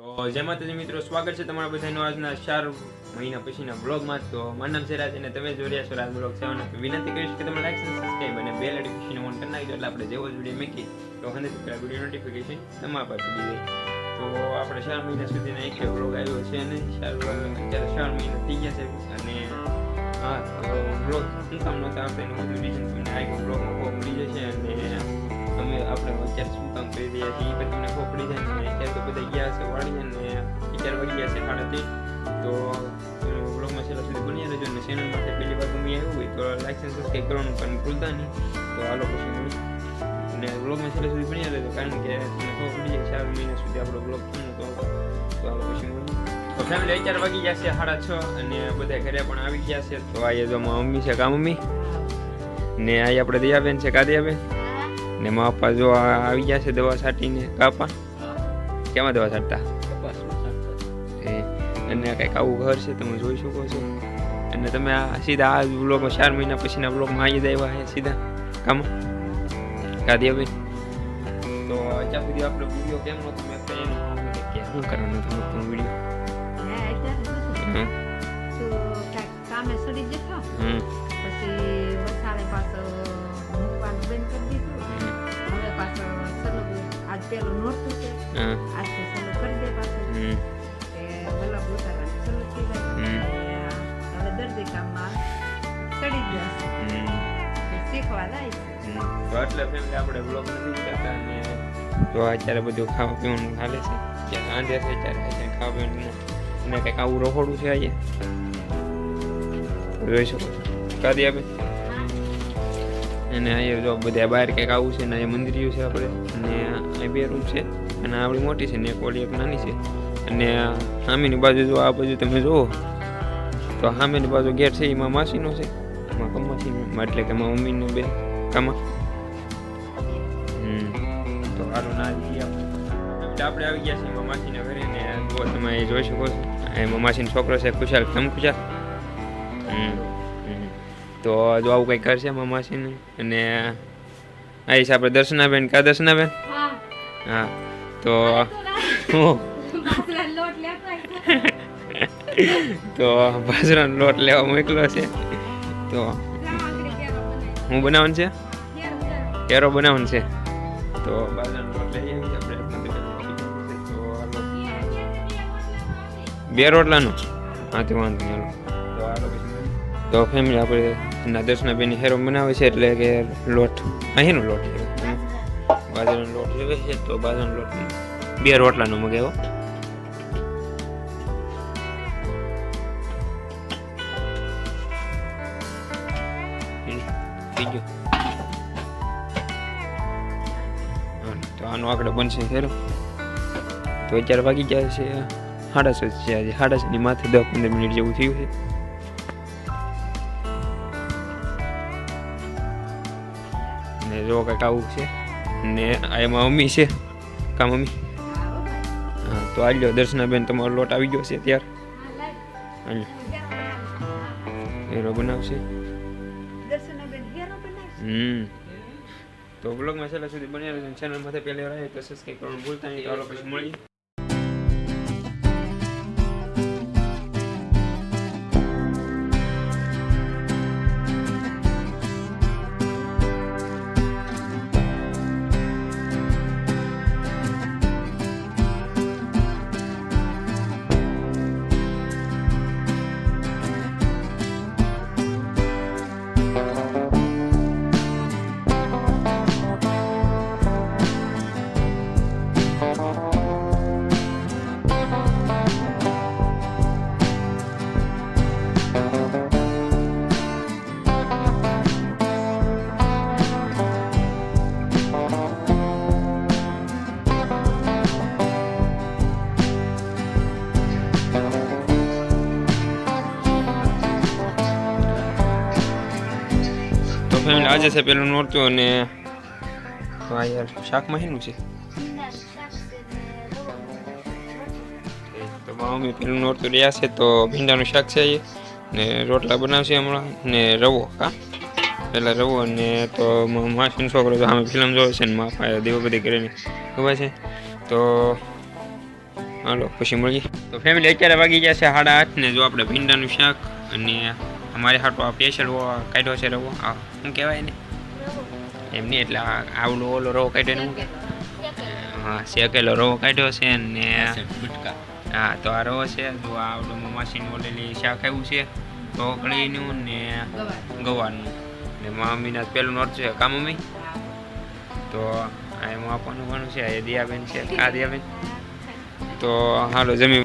તો જય મિત્રો સ્વાગત છે તમારા બધાનો આજના ચાર મહિના પછીના બ્લોગમાં તો મારું નામ છે અને તમે રહ્યા છો રાજ બ્લોગ સેવન વિનંતી કરીશ કે તમે લાઈક સબસ્ક્રાઈબ અને બેલ નોટિફિકેશન ઓન કરી નાખજો એટલે આપણે જેવો જ વીડિયો મૂકી તો હંડ્રેડ પેલા વીડિયો નોટિફિકેશન તમારા પાસે જાય તો આપણે ચાર મહિના સુધીના એક બ્લોગ આવ્યો છે અને ચાર અત્યારે ચાર મહિના થઈ ગયા છે અને હા, તો બ્લોગ શું કામ નહોતા આપણે એનું બધું પડી જશે અને અમે આપણે અત્યારે શું કામ કરી રહ્યા છીએ? એ પણ તમને જાય ને. અત્યારે તો બધા ગયા છે વાળી અને અત્યારે વાગી ગયા છે સાડા તો બ્લોગમાં છેલ્લા સુધી બની રહેજો અને ચેનલ માટે પહેલી વાર ગમી આવ્યું હોય તો લાઈક અને કરવાનું પણ ભૂલતા નહીં. તો આ લોકો મળી અને બ્લોગમાં છેલ્લા સુધી બની રહેજો કારણ કે તમને ખબર જાય ચાર મહિના સુધી આપણો બ્લોગ બનવો તો તો હાલો પછી મળી તો ફેમિલી અત્યારે વાગી ગયા છે સાડા છ અને બધા ઘરે પણ આવી ગયા છે. તો આ જો મમ્મી છે કા મમ્મી? ને આ આપણે દયાબેન છે કા ને મારા પપ્પા જો આવી ગયા છે દવા છાંટીને કાપા કેમાં દવા છાંટતા? અને કંઈક આવું ઘર છે તમે જોઈ શકો છો. અને તમે આ સીધા આ બ્લોગમાં ચાર મહિના પછીના બ્લોગમાં આવી જાય આવ્યા છે સીધા? કામ? કાદિયાબેન તો અત્યાર સુધી આપણે વીડિયો કેમ નહોતો મેં કંઈ કે શું કરવાનું તમે નહોતું વીડિયો? કામે સડી જતો પછી વસાડે પાછો પેલું નોરતું છે આજથી સલું કરી દે પાછું કે બલ્લભ ઉતારવાનું સલું થઈ જાય. હવે દર્દી કામમાં ચડી હમ શીખવા જાય તો એટલે ફેમિલી આપણે બ્લોગ નથી કરતા અને તો અત્યારે બધું ખાવા પીવાનું ચાલે છે ત્યાં સાંજે છે ત્યારે અત્યારે ખાવા પીવાનું અને કંઈક આવું રહોડું છે અહીંયા જોઈ શકો કાદી આપે અને અહીંયા જો બધા બહાર કંઈક આવું છે ને અહીંયા મંદિરિયું છે આપણે. અને અહીં બે રૂમ છે અને આપણી મોટી છે ને એક ઓલી એક નાની છે. અને સામેની બાજુ જો આ બાજુ તમે જુઓ, તો સામેની બાજુ ગેટ છે, એમાં માસીનો છે. એમાં કમાસી એટલે કે મારા મમ્મીનું બે કામા. તો સારું ના આપણે. આવી ગયા છીએ માસીના ઘરે ને તમે જોઈ શકો છો. એમાં માસીનો છોકરો છે, ખુશાલ કેમ ખુશાલ હમ. તો જો આવું કંઈ કરશે મામાસીને અને છે આપણે દર્શનાબેન. કા દર્શનાબેન? હા. હા. તો તો બાજરાનો લોટ લેવા મોકલો છે. તો હું બનાવવાનું છે? કેરો બનાવવાનું છે. તો બાજરાનો લોટ લઈ આવીએ આપણે. બે રોટલાનું? હા તે વાંધો નહીં. તો ફેમિલી આપણે એના દર્શના બેની હેરો બનાવે છે એટલે કે લોટ અહીંનો લોટ છે બાજરાનો લોટ જોઈએ છે તો બાજરાનો લોટ બે રોટલાનો મગાવ્યો થઈ ગયું હા, તો આનો આગળ બનશે હેરો તો અત્યારે વાગી ગયા છે સાડા છ છે આજે સાડા છની માથે દસ પંદર મિનિટ જેવું થયું છે જો કંઈક આવું છે. ને આ એમાં મમ્મી છે. કા મમ્મી? હા તો આ લ્યો દર્શનાબેન તમારો લોટ આવી ગયો છે ત્યાર હેરો બનાવશે. હમ. તો બ્લોગમાં છેલ્લા સુધી બન્યા રહેજો માટે પહેલી વાર આવે તો સબસ્ક્રાઈબ કરવાનું ભૂલતા નહીં. તો પછી મળીએ. ફેમિલી આજે છે પેલું નોરતું અને તો યાર શાકમાં શેનું છે. તો મમ્મી પેલું નોરતું રહ્યા છે તો ભીંડાનું શાક છે એ ને રોટલા બનાવશે હમણાં ને રવો, હા? પહેલાં રવો અને તો માસીનો છોકરો તો સામે ફિલ્મ જોવે છે ને માફા પાસે દેવો બધી કરીને. ખબર છે? તો હાલો, પછી મળીએ. તો ફેમિલી અત્યારે વાગી ગયા છે સાડા આઠ ને જો આપણે ભીંડાનું શાક અને અમારે હાટો આ સ્પેશિયલ કાઢ્યો છે રવો. આ શું કહેવાય ને એમ નહીં એટલે આ આવડો ઓલો રવો કાઢ્યો ને હા શેકેલો રવો કાઢ્યો છે ને હા તો આ રવો છે તો આ આવડું માસીનું ઓલેલી શાક આવ્યું છે ઢોકળીનું ને ગવાનું ને મમ્મીના પેલું નોટ છે કા મમ્મી? તો આ એમાં આપવાનું ઘણું છે એ દિયાબેન છે આ દિયાબેન. તો હાલો જમી